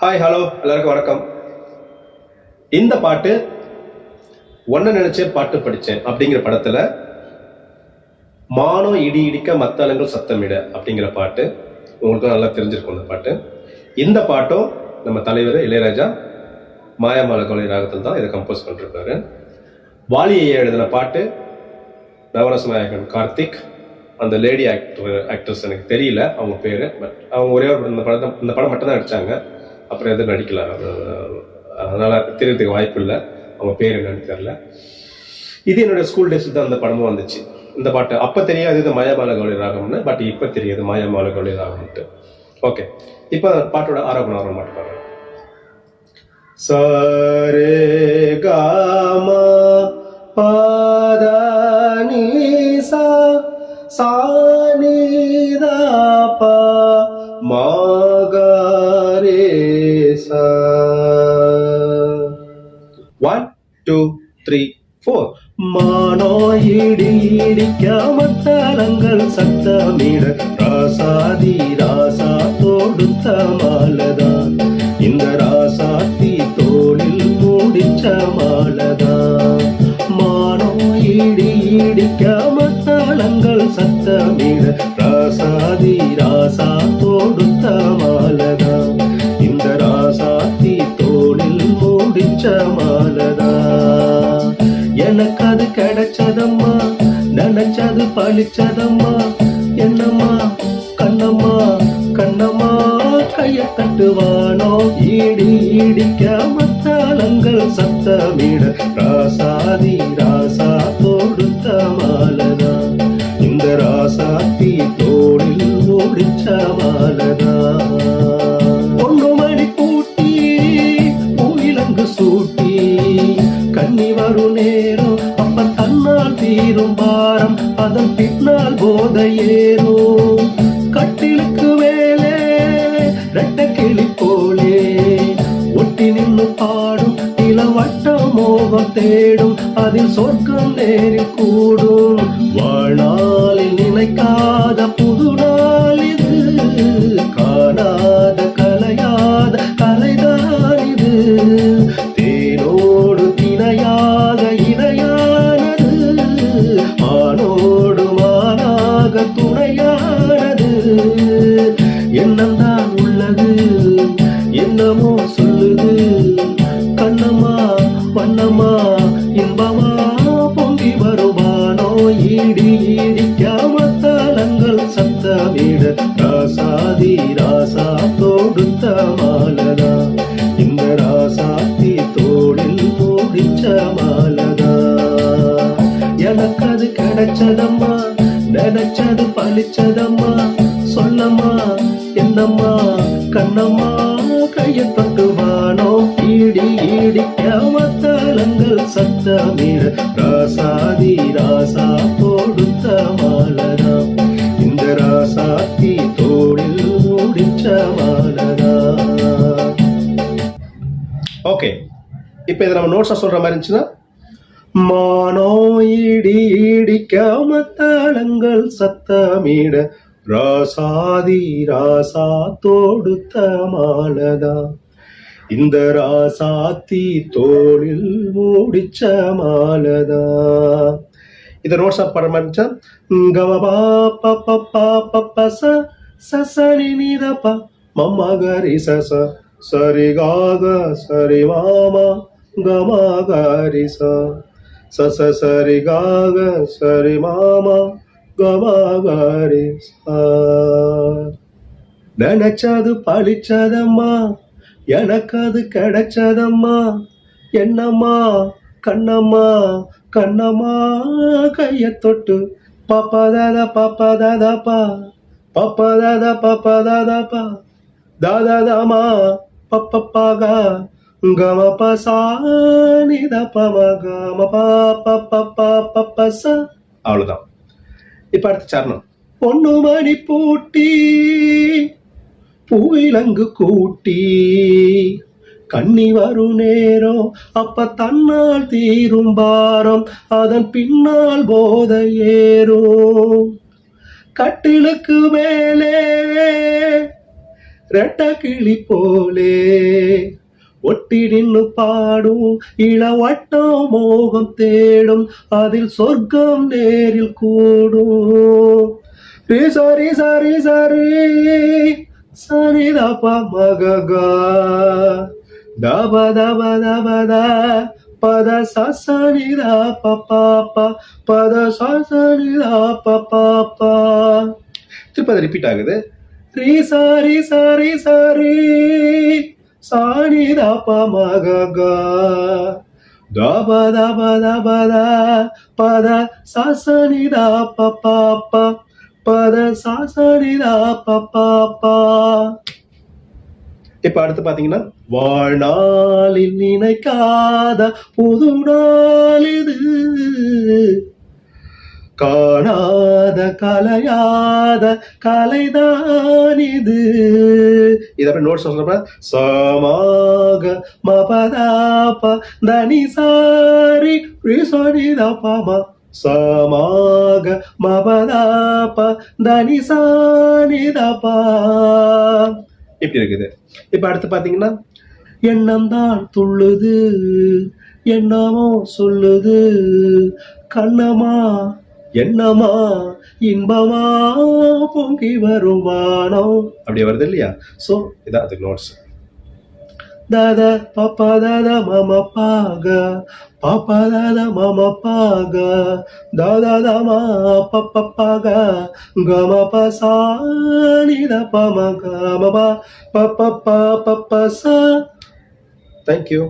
Hi hello எல்லாருக்கும் வணக்கம். இந்த பாட்டு ஒன்ன நினைச்சே பாட்டு படித்தேன் அப்படிங்கிற படத்துல மானம் இடி இடிக்க மத்தாளங்கள் சத்தமிட அப்படிங்கிற பாட்டு. உங்களுக்கு நல்லா தெரிஞ்சிருக்கும் இந்த பாட்டு. இந்த பாட்டும் நம்ம தலைவர் இளையராஜா மாயாமால கொலை ராகத்தில் தான் இதை கம்போஸ் பண்ணிருக்காரு. வாலியை எழுதின பாட்டு நவரச நாயகன் கார்த்திக். அந்த லேடி ஆக்டர் ஆக்ட்ரஸ் எனக்கு தெரியல அவங்க பேர் பட் அவங்க ஒரே ஒரு இந்த படத்தை இந்த படம் மட்டும் தான் அடித்தாங்க அப்புறம் எதுவும் நடிக்கல. அதனால் அதனால தெரியறதுக்கு வாய்ப்பு இல்லை. அவங்க பேர் என்னன்னு தெரில இது என்னோட ஸ்கூல் டேஸில் தான் அந்த படமும் வந்துச்சு. இந்த பாட்டு அப்போ தெரியாது இது மாயாமால கௌரி ராகம்னு பட் இப்போ தெரியாது மாயாமால கௌரி ராகம்ன்ட்டு. ஓகே இப்போ பாட்டோட ஆரோபணம் ஆரோபணம் மட்டும் பாருங்க. சரே காமா பா ஒன் டூ த்ரீ ஃபோர் மானோ இடி இடிக்க இடிக்காமத்தாளங்கள் சத்தமிட ராசாதி ராசா தொடுத்த மாலதான் இந்த ராசாத்தி தோளில் மூடிச்ச மாலதான் மானோ இடி இடிக்க இடிக்காமத்தாளங்கள் சத்தமிட ராசாதி ராசா தொடுத்த நினைச்சது பழிச்சதம்மா என்னம்மா கண்ணம்மா கண்ணம்மா கைய தட்டுவானோ? ஈடி ஈடிக்க மத்தாளங்கள் சத்தமிட ராசாதி ராசா போடுத்த மாலதா. இந்த ராசாத்தி தோளில் ஓடிச்ச மாலதா. தீரும் பாரம் அதன் பின்னால் போத ஏறும் கட்டிலுக்கு மேலே ரெட்ட கிளி போலே. ஒட்டி நின்று பாடும் இளவட்டம் மோகம் தேடும். அதில் சொர்க்கம் நேரில் கூடும். வாழ்நாளில் நினைக்காத புது நாள் இது. காணாத கலையாத கலைதான் இது. தேனோடு திணையாக மானாக துணையானது. எண்ணம்தான் உள்ளது? என்னமோ சொல்லுது. கண்ணம்மா வண்ணம்மா இன்பமா பொங்கி வருவானோ? ஈடி ஈடி தாளங்கள் சத்தமிட ராசாதி ராசா தொடுத்த மாலதா இந்த ராசாத்தி தோளில் போடிச்ச மாலதா? எனக்கு அது கிடைச்சதம்மா. பழிச்சதம்மா சொல்லம்மா என்னம்மா கண்ணம்மா கைய தொட்டுவானோ ஈடி ஈடிக்காம தாளங்கள் சத்தமிட ராசாதி ராசா போடுத்த மாலரா இந்த ராசாத்தி தோடில் முடிச்ச மாலரா ஓகே இப்போ இதை நம்ம நோட்ஸாக சொல்கிற மாதிரி இருந்துச்சுன்னா மானோ இடி இடிக்காம தாளங்கள் சத்தமிட ராசாதி ராசா தோடுத்த மாலதா இந்த ராசாத்தி தோளில் மூடிச்ச மாலதா. இதை நோட்ஸா பட மாதிரி கவபா பப்ப பப்ப ச சசனி நீதப்பா மம்மா கரி சச சரி காக சரி மாமா கமா கரி சா. சச சரி காக சரி. மாமா கமா நினைச்சது பழிச்சதம்மா எனக்கு அது கிடைச்சதம்மா என்னம்மா கண்ணம்மா கண்ணம்மா கைய தொட்டு பப்பதாத பப்பதாதப்பா பப்பதாத பப்பதாதப்பா தாதாதாமா பப்பப்பாகா கம பசானித பம கம பாப்பா பப்பச அவ்வளவுதான். இப்ப அடுத்த சரணம். பொண்ணு மணி பூட்டி பூவிலங்கு கூட்டி கண்ணி வரும் நேரம் அப்ப தன்னால் தீரும் பாரம் அதன் பின்னால் போத ஏறும். கட்டிலுக்கு மேலே ரெட்ட கிளி போலே ஒட்டி நின்னு பாடும் இளவட்டம் மோகம் தேடும் அதில் சொர்க்கம் நேரில் கூடும். ரீ சாரி சாரி சாரி சரிதப்பா மககா. தப தப தப பத சசனிதா பாப்பா பத சசனிதா பாப்பா திருப்பி அது ரிப்பீட் ஆகுது. ரீ சாரி சாரி சாரி சாணி பமககா தப தப தப த பத சசனிதா பப்பாப்பா பத சசனிதா பப்பாப்பா இப்ப அடுத்து பாத்தீங்கன்னா வாழ்நாளில் நினைக்காத புது நாள் இது. காணாத கலையாத கலைதான் இது. இது அப்படி நோட்ஸ் சொல்றப்ப சமாக மபதாப தனி சாரி ரிசனிதாபாமா சமாக மபதாப தனி சானிதபா இப்படி இருக்குது. இப்ப அடுத்து பாத்தீங்கன்னா எண்ணம் தான் துள்ளுது என்னமோ சொல்லுது கண்ணமா என்னமா இன்பமா பொங்கி வருவானோ? அப்படி வருது இல்லையா? சோ இதான் அது நோட்ஸ் தாதா பாப்பா தாதா மாமா பாக. பாப்பா தாதா மாமா பாக. தாதா தாமா பப்ப பாக. கம பசா நித பம கமா பா பப்ப பா. பப்ப சா. தேங்க்யூ